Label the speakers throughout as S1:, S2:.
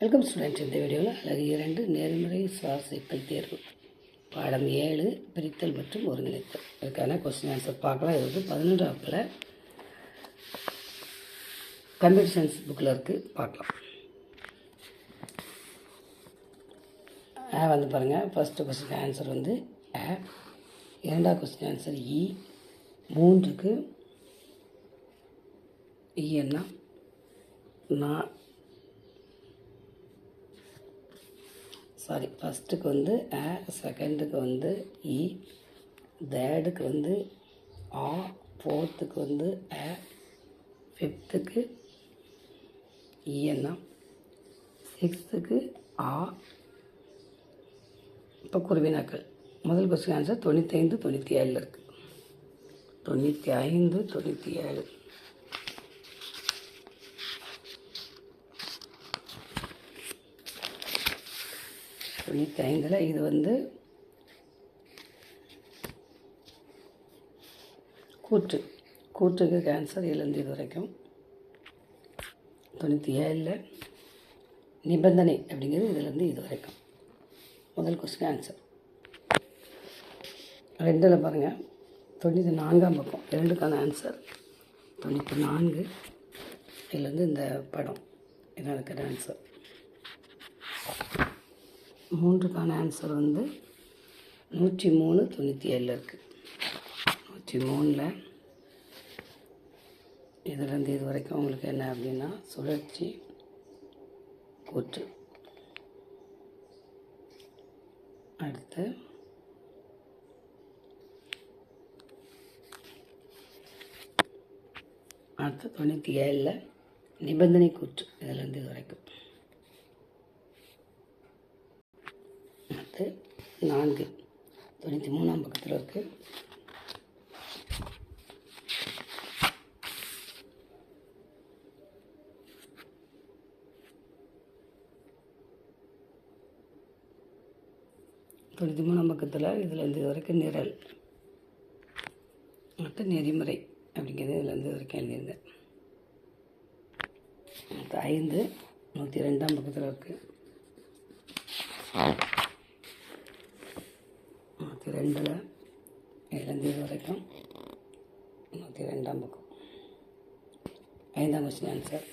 S1: Welcome students இந்த வீடியோவில் அழகு இரண்டு நேர்முறை சுவாசித்தல் தேர்வு. பாடம் ஏழு பிரித்தல் மற்றும் ஒருங்கிணைத்தல். இதுக்கான கொஸ்டின் ஆன்சர் பார்க்கலாம். இது வந்து பதினொன்றாப்பில் கம்ப்யூட்டர் சயின்ஸ் புக்கில் இருக்குது பார்க்கலாம். ஆ வந்து பாருங்கள் ஃபஸ்ட்டு கொஸ்டின் ஆன்சர் வந்து ஆ. இரண்டாவது கொஸ்டின் ஆன்சர் இ. மூன்றுக்கு இ என்ன? நான் சாரி ஃபஸ்ட்டுக்கு வந்து அ செகண்டுக்கு வந்து e, இ தேர்டுக்கு வந்து ஆ ஃபோர்த்துக்கு வந்து அ ஃபிஃப்த்துக்கு இஎன்எம் e சிக்ஸ்த்துக்கு ஆ இப்போ குருவினாக்கள் முதல் கொஸ்டின் ஆன்சர் தொண்ணூத்தைந்து தொண்ணூற்றி ஏழில் இருக்குது தொண்ணூற்றி ஐந்து தொண்ணூற்றி ஏழு. தொண்ணூற்றி ஐந்தில் இது வந்து கூற்று. கூற்றுக்கு கேன்சர் இழந்து இது வரைக்கும் தொண்ணூற்றி ஏழில் நிபந்தனை அப்படிங்கிறது இதுலேருந்து இது வரைக்கும். முதல் கொஸ்டின் ஆன்சர் ரெண்டில் பாருங்கள் தொண்ணூற்றி நான்காம் பக்கம். இரண்டுக்கான ஆன்சர் தொண்ணூற்றி நான்கு. இதுலேருந்து இந்த படம். இதான் இருக்கிற ஆன்சர் மூன்றுக்கான ஆன்சர் வந்து நூற்றி மூணு தொண்ணூற்றி ஏழில் இருக்குது நூற்றி மூணில் இதுலேருந்து இது வரைக்கும் உங்களுக்கு என்ன அப்படின்னா சுழற்சி கூற்று. அடுத்து அடுத்து தொண்ணூற்றி ஏழில் நிபந்தனை கூற்று. இதுலேருந்து இது வரைக்கும் அடுத்து நான்கு. தொண்ணூற்றி மூணாம் பக்கத்தில் இருக்குது தொண்ணூற்றி மூணாம் பக்கத்தில் இதில் இருந்து இது வரைக்கும் நிரல். மற்ற நெறிமுறை அப்படிங்கிறது இதில் இருந்து இது வரைக்கும் எழுதியிருந்தேன். ஐந்து நூற்றி ரெண்டாம் பக்கத்தில் இருக்குது நூற்றி ரெண்டில் இதுலேருந்து இது வரைக்கும் நூற்றி ரெண்டாம் பக்கம் ஐந்தாம் கொஸ்டின் ஆன்சர்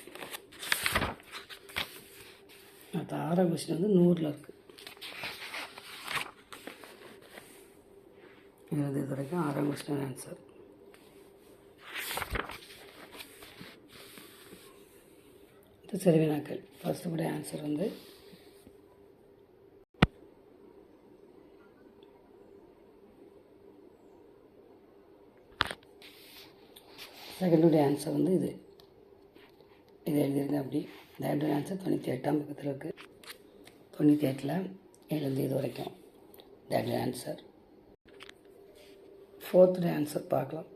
S1: அடுத்த ஆறாம் கொஸ்டின் வந்து நூறில் இருக்குது இருபது இது வரைக்கும் ஆறாம் கொஸ்டின் ஆன்சர் இது செருவினாக்கள் ஃபஸ்ட்டு படி ஆன்சர் வந்து செகண்டுடைய ஆன்சர் வந்து இது. இது எழுதிருங்க அப்படி. தேர்டுடைய ஆன்சர் தொண்ணூற்றி எட்டாம் பக்கத்தில் இருக்குது தொண்ணூற்றி எட்டில் எழுந்து இது வரைக்கும். தேர்டுடைய ஆன்சர் ஃபோர்த்துடைய ஆன்சர் பார்க்கலாம்.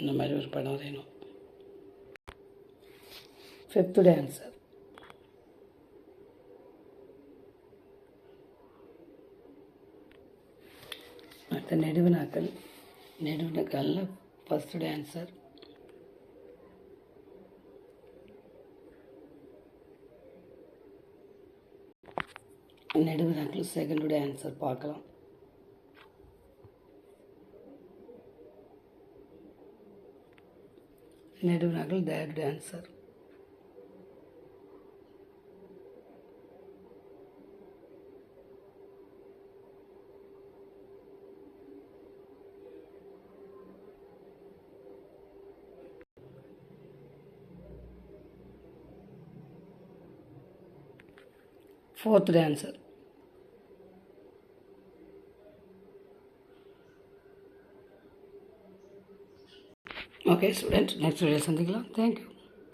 S1: இந்த மாதிரி ஒரு படம் வரையணும். ஃபிஃப்த்துடைய ஆன்சர் அடுத்த நெடுவினாக்கள் நெடுவினாக்களில் ஃபஸ்ட்டுடைய ஆன்சர் நெடுவினாக்கள் செகண்டுடைய ஆன்சர் பார்க்கலாம் நெடுவினாக்கள் தேர்டுடைய answer fourth answer okay student next video சந்திக்கலாம் thank you